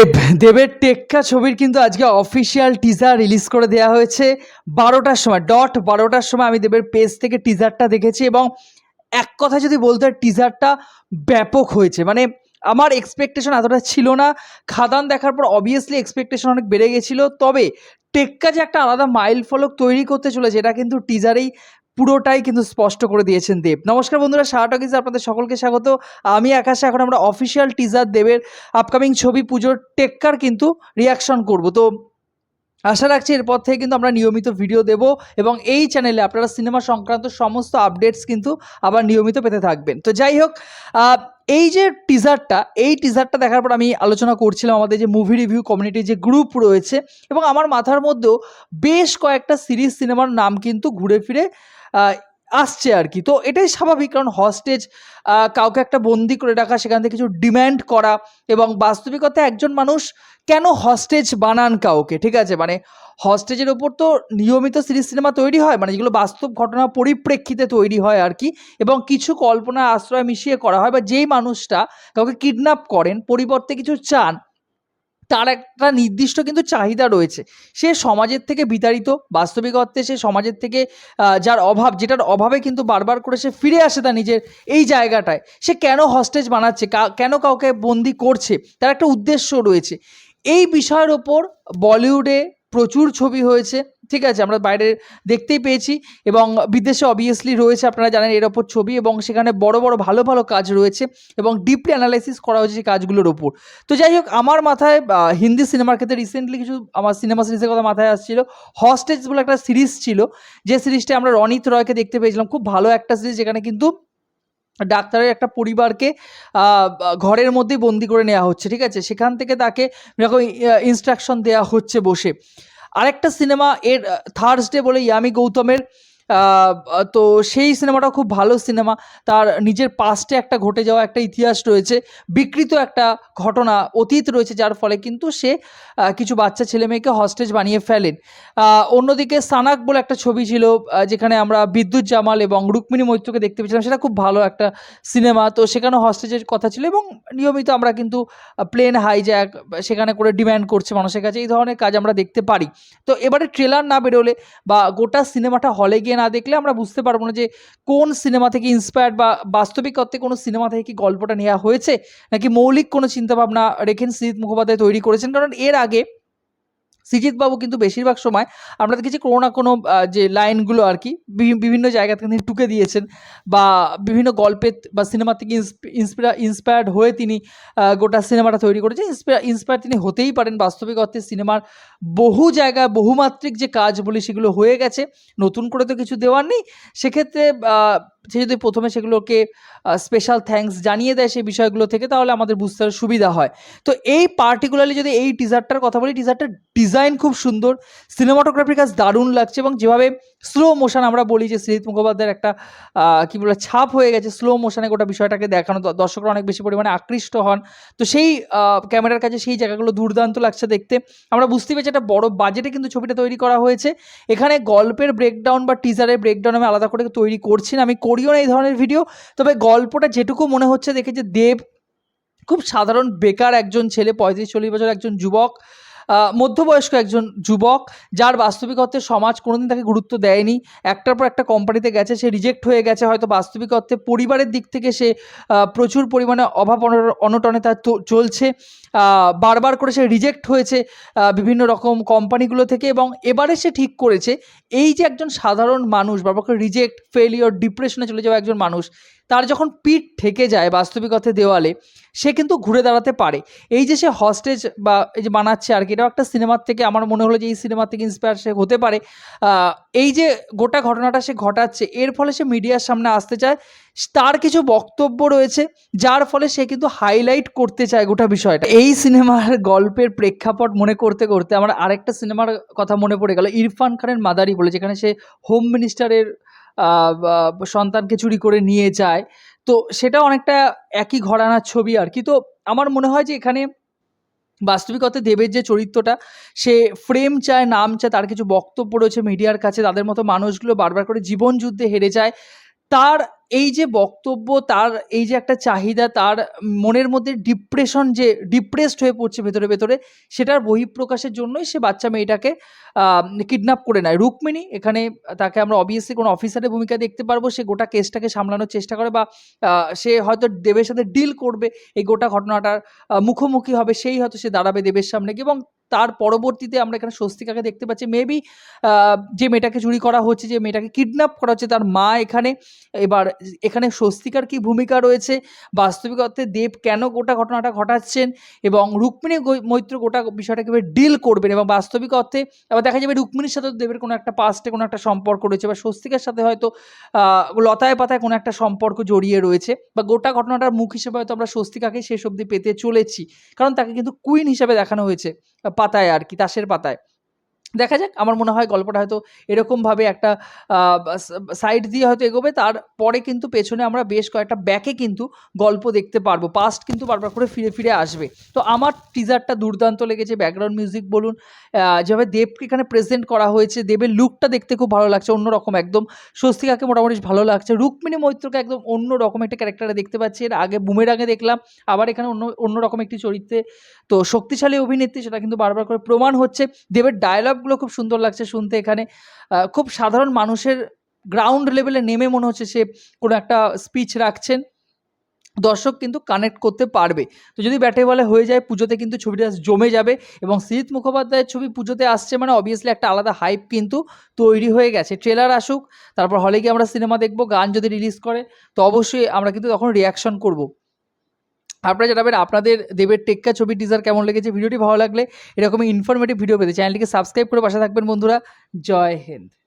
দেব, দেবের টেক্কা ছবির কিন্তু আজকে অফিসিয়াল টিজার রিলিজ করে দেওয়া হয়েছে বারোটার সময় ডট বারোটার সময় আমি দেবের পেজ থেকে টিজারটা দেখেছি এবং এক কথা যদি বলতে হয় টিজারটা ব্যাপক হয়েছে। মানে আমার এক্সপেকটেশন এতটা ছিল না, খাদান দেখার পর অবভিয়াসলি এক্সপেকটেশন অনেক বেড়ে গেছিল, তবে টেক্কা যে একটা আলাদা মাইল ফলক তৈরি করতে চলেছে, এটা কিন্তু টিজারেই পুরোটাই কিন্তু স্পষ্ট করে দিয়েছেন দেব। নমস্কার বন্ধুরা শাহটকিজে আপনাদের সকলকে স্বাগত। আমি আকাশে, এখন আমরা অফিসিয়াল টিজার দেবের আপকামিং ছবি পুজোর টেক্কার কিন্তু রিয়াকশন করব। তো আশা রাখছি এরপর থেকে কিন্তু আমরা নিয়মিত ভিডিও দেব এবং এই চ্যানেলে আপনারা সিনেমা সংক্রান্ত সমস্ত আপডেটস কিন্তু আবার নিয়মিত পেতে থাকবেন। তো যাই হোক এই যে টিজারটা এই টিজারটা দেখার পর আমি আলোচনা করছিলাম আমাদের যে মুভি রিভিউ কমিউনিটির যে গ্রুপ রয়েছে এবং আমার মাথার মধ্যেও বেশ কয়েকটা সিরিজ সিনেমার নাম কিন্তু ঘুরে ফিরে আসছে আর কি। তো এটাই স্বাভাবিক কারণ হস্টেজ কাউকে একটা বন্দি করে রাখা, সেখান থেকে কিছু ডিম্যান্ড করা এবং বাস্তবিকতা একজন মানুষ কেন হস্টেজ বানান কাউকে, ঠিক আছে? মানে হস্টেজের ওপর তো নিয়মিত সিরিজ সিনেমা তৈরি হয় মানে যেগুলো বাস্তব ঘটনা পরিপ্রেক্ষিতে তৈরি হয় আর কি, এবং কিছু কল্পনা আশ্রয় মিশিয়ে করা হয় বা যেই মানুষটা কাউকে কিডন্যাপ করেন, পরিবর্তে কিছু চান, তার একটা নির্দিষ্ট কিন্তু চাহিদা রয়েছে। সে সমাজের থেকে বিতাড়িত, বাস্তবিক অর্থে সে সমাজের থেকে যার অভাব, যেটার অভাবে কিন্তু বারবার করে সে ফিরে আসে তার নিজের এই জায়গাটায়, সে কেন হস্টেজ বানাচ্ছে কেন কাউকে বন্দি করছে, তার একটা উদ্দেশ্য রয়েছে। এই বিষয়ের ওপর বলিউডে প্রচুর ছবি হয়েছে, ঠিক আছে? আমরা বাইরে দেখতেই পেয়েছি এবং বিদেশে অবভিয়াসলি রয়েছে, আপনারা জানেন এর ওপর ছবি এবং সেখানে বড় বড়, ভালো ভালো কাজ রয়েছে এবং ডিপলি অ্যানালাইসিস করা হয়েছে সেই কাজগুলোর ওপর। তো যাই হোক, আমার মাথায় হিন্দি সিনেমার ক্ষেত্রে রিসেন্টলি কিছু আমার সিনেমা সিরিজের কথা মাথায় আসছিল। হস্টেজ বলে একটা সিরিজ ছিল, যে সিরিজটা আমরা রনিত রয়কে দেখতে পেয়েছিলাম। খুব ভালো একটা সিরিজ যেখানে কিন্তু ডাক্তারের একটা পরিবারকে ঘরের মধ্যে বন্দি করে নেওয়া হচ্ছে, ঠিক আছে? সেখান থেকে তাকে যখন ইনস্ট্রাকশন দেওয়া হচ্ছে বসে। আরেকটা সিনেমা এর থার্সডে বলে ইয়ামি গৌতমের তো সেই সিনেমাটা খুব ভালো সিনেমা। তার নিজের পাস্টে একটা ঘটে যাওয়া একটা ইতিহাস রয়েছে, বিকৃত একটা ঘটনা অতীত রয়েছে, যার ফলে কিন্তু সে কিছু বাচ্চা ছেলে মেয়েকে হস্টেজ বানিয়ে ফেলেন। অন্যদিকে সানাক বলে একটা ছবি ছিল যেখানে আমরা বিদ্যুৎ জামাল এবং রুক্মিণী মৈত্রকে দেখতে পেয়েছিলাম। সেটা খুব ভালো একটা সিনেমা, তো সেখানে হস্টেজের কথা ছিল এবং নিয়মিত আমরা কিন্তু প্লেন হাইজ্যাক সেখানে করে ডিম্যান্ড করছে মানুষের কাছে। এই ধরনের কাজ আমরা দেখতে পারি। তো এবারে ট্রেলার না বেরোলে বা গোটা সিনেমাটা হলে গিয়ে না দেখলে আমরা বুঝতে পারব না যে কোন সিনেমা থেকে ইন্সপায়ার্ড বা বাস্তবিক অর্থে কোনো সিনেমা থেকে কি গল্পটা নেওয়া হয়েছে, নাকি মৌলিক কোনো চিন্তাভাবনা রেখেন সৃজিত মুখোপাধ্যায় তৈরি করেছেন, কারণ এর আগে বাবু কিন্তু বেশিরভাগ সময় আমরা দেখেছি কোনো না কোনো যে লাইনগুলো আর কি বিভিন্ন জায়গা থেকে তিনি টুকে দিয়েছেন বা বিভিন্ন গল্পের বা সিনেমা থেকে ইন্সপিরা, ইন্সপায়ার্ড হয়ে তিনি গোটা সিনেমাটা তৈরি করেছেন। ইন্সপায়ার তিনি হতেই পারেন বাস্তবিক অর্থে সিনেমার বহু জায়গায় বহুমাত্রিক যে কাজ বলি সেগুলো হয়ে গেছে, নতুন করে তো কিছু দেওয়ার নেই। সেক্ষেত্রে সে যদি প্রথমে সেগুলোকে স্পেশাল থ্যাঙ্কস জানিয়ে দেয় সেই বিষয়গুলো থেকে, তাহলে আমাদের বুঝতে সুবিধা হয়। তো এই পার্টিকুলারলি যদি এই টিজারটার কথা বলি টিজারটার ডিজাইন খুব সুন্দর সিনেমাটোগ্রাফির কাজ দারুণ লাগছে এবং যেভাবে স্লো মোশন আমরা বলি যে শ্রীজিৎ মুখোপাধ্যায়ের একটা কি বলে, ছাপ হয়ে গেছে স্লো মোশনে গোটা বিষয়টাকে দেখানো দর্শকরা অনেক বেশি পরিমাণে আকৃষ্ট হন। তো সেই ক্যামেরার কাছে সেই জায়গাগুলো দুর্দান্ত লাগছে দেখতে। আমরা বুঝতে পেরেছি একটা বড় বাজেটে কিন্তু ছবিটা তৈরি করা হয়েছে। এখানে গল্পের ব্রেকডাউন বা টিজারের ব্রেকডাউন আমি আলাদা করে তৈরি করছি না, আমি করিও না এই ধরনের ভিডিও তবে গল্পটা যেটুকু মনে হচ্ছে দেখে যে দেব খুব সাধারণ, বেকার একজন ছেলে, পঁয়ত্রিশ চল্লিশ বছর একজন যুবক মধ্যবয়স্ক একজন যুবক, যার বাস্তবিক অর্থে সমাজ কোনোদিন তাকে গুরুত্ব দেয়নি। একটার পর একটা কোম্পানিতে গেছে, সে রিজেক্ট হয়ে গেছে, হয়তো বাস্তবিক অর্থে পরিবারের দিক থেকে সে প্রচুর পরিমাণে অভাব অনট- অনটনে তার চলছে। বারবার করে সে রিজেক্ট হয়েছে বিভিন্ন রকম কোম্পানিগুলো থেকে এবং এবারে সে ঠিক করেছে, এই যে একজন সাধারণ মানুষ বারবার করে রিজেক্ট ফেলিওর ডিপ্রেশনে চলে যাওয়া একজন মানুষ তার যখন পিঠ ঠেকে যায় বাস্তবিক অর্থে দেওয়ালে, সে কিন্তু ঘুরে দাঁড়াতে পারে। এই যে সে হস্টেজ বা এই যে বানাচ্ছে আর কি, এটাও একটা সিনেমার থেকে আমার মনে হলো যে এই সিনেমা থেকে ইন্সপায়ার সে হতে পারে। এই যে গোটা ঘটনাটা সে ঘটাচ্ছে, এর ফলে সে মিডিয়ার সামনে আসতে চায়। তার কিছু বক্তব্য রয়েছে, যার ফলে সে কিন্তু হাইলাইট করতে চায় গোটা বিষয়টা। এই সিনেমার গল্পের প্রেক্ষাপট মনে করতে করতে আমার আরেকটা সিনেমার কথা মনে পড়ে গেল, ইরফান খানের মাদারি বলে, যেখানে সে হোম মিনিস্টারের সন্তানকে চুরি করে নিয়ে যায়। তো সেটা অনেকটা একই ঘরানার ছবি আর কি। তো আমার মনে হয় যে এখানে বাস্তবিকতা দেবের যে চরিত্রটা, সে ফ্রেম চায়, নাম চায়, তার কিছু বক্তব্য রয়েছে মিডিয়ার কাছে, তাদের মতো মানুষগুলো বারবার করে জীবন যুদ্ধে হেরে যায়। তার এই যে বক্তব্য, তার এই যে একটা চাহিদা, তার মনের মধ্যে ডিপ্রেশন যে ডিপ্রেসড হয়ে পড়ছে ভেতরে ভেতরে, সেটার বহিঃপ্রকাশের জন্যই সে বাচ্চা মেয়েটাকে কিডন্যাপ করে নেয়। রুক্মিণী, এখানে তাকে আমরা অবভিয়াসলি কোনো অফিসারের ভূমিকা দেখতে পারব। সে গোটা কেসটাকে সামলানোর চেষ্টা করে বা সে হয়তো দেবের সাথে ডিল করবে। এই গোটা ঘটনাটার মুখোমুখি হবে, সেই হয়তো সে দাঁড়াবে দেবের সামনে। এবং তার পরবর্তীতে আমরা এখানে স্বস্তিকাকে দেখতে পাচ্ছি। মেবি যে মেয়েটাকে চুরি করা হচ্ছে, যে মেয়েটাকে কিডন্যাপ করা হচ্ছে, তার মা এখানে, এবার এখানে স্বস্তিকার কি ভূমিকা রয়েছে? বাস্তবিক অর্থে দেব কেন গোটা ঘটনাটা ঘটাচ্ছেন? এবং রুক্মিণী মৈত্র গোটা বিষয়টা কীভাবে ডিল করবেন এবং বাস্তবিক অর্থে আবার দেখা যাবে রুক্মিণীর সাথে দেবের কোনো একটা পাস্টে কোনো একটা সম্পর্ক রয়েছে বা স্বস্তিকার সাথে হয়তো লতায় পাতায় কোনো একটা সম্পর্ক জড়িয়ে রয়েছে। বা গোটা ঘটনাটার মুখ হিসেবে হয়তো আমরা স্বস্তিকাকে শেষ অবধি পেতে চলেছি। কারণ তাকে কিন্তু কুইন হিসেবে দেখানো হয়েছে। পাতায় আর কি তাসের পাতায়। দেখা যাক, আমার মনে হয় গল্পটা হয়তো এরকমভাবে একটা সাইড দিয়ে হয়তো এগোবে। তারপরে কিন্তু পেছনে আমরা বেশ কয়েকটা ব্যাকে কিন্তু গল্প দেখতে পারব। পাস্ট কিন্তু বারবার করে ফিরে ফিরে আসবে। তো আমার টিজারটা দুর্দান্ত লেগেছে। ব্যাকগ্রাউন্ড মিউজিক বলুন যেভাবে দেবকে এখানে প্রেজেন্ট করা হয়েছে, দেবের লুকটা দেখতে খুব ভালো লাগছে, অন্যরকম একদম। স্বস্তিকাকে মোটামুটি ভালো লাগছে। রুক্মিণী মৈত্রকে একদম অন্য রকম একটা ক্যারেক্টারে দেখতে পাচ্ছি। এর আগে বুমের আগে দেখলাম, আবার এখানে অন্য, অন্যরকম একটি চরিত্রে। তো শক্তিশালী অভিনেত্রী, সেটা কিন্তু বারবার করে প্রমাণ হচ্ছে। দেবের ডায়লগগুলো খুব সুন্দর লাগছে শুনতে। এখানে খুব সাধারণ মানুষের গ্রাউন্ড লেভেলে নেমে মনে হচ্ছে সে কোনো একটা স্পিচ রাখছেন। দর্শক কিন্তু কানেক্ট করতে পারবে। তো যদি ব্যাটে বলে হয়ে যায়, পুজোতে কিন্তু ছবিটা জমে যাবে এবং সিরিত মুখোপাধ্যায়ের ছবি পুজোতে আসছে মানে অবভিয়াসলি একটা আলাদা হাইপ কিন্তু তৈরি হয়ে গেছে। ট্রেলার আসুক, তারপর হলে গিয়ে আমরা সিনেমা দেখব, গান যদি রিলিজ করে, তো অবশ্যই আমরা কিন্তু তখন রিয়াকশন করব। আপনারা জানাবেন আপনাদের দেবের টেক্কা ছবি টিজার কেমন লেগেছে, ভিডিওটি ভালো লাগলে এরকমই ইনফরমেটিভ ভিডিও পেতে চ্যানেলটিকে সাবস্ক্রাইব করে পাশে থাকবেন বন্ধুরা। জয় হিন্দ।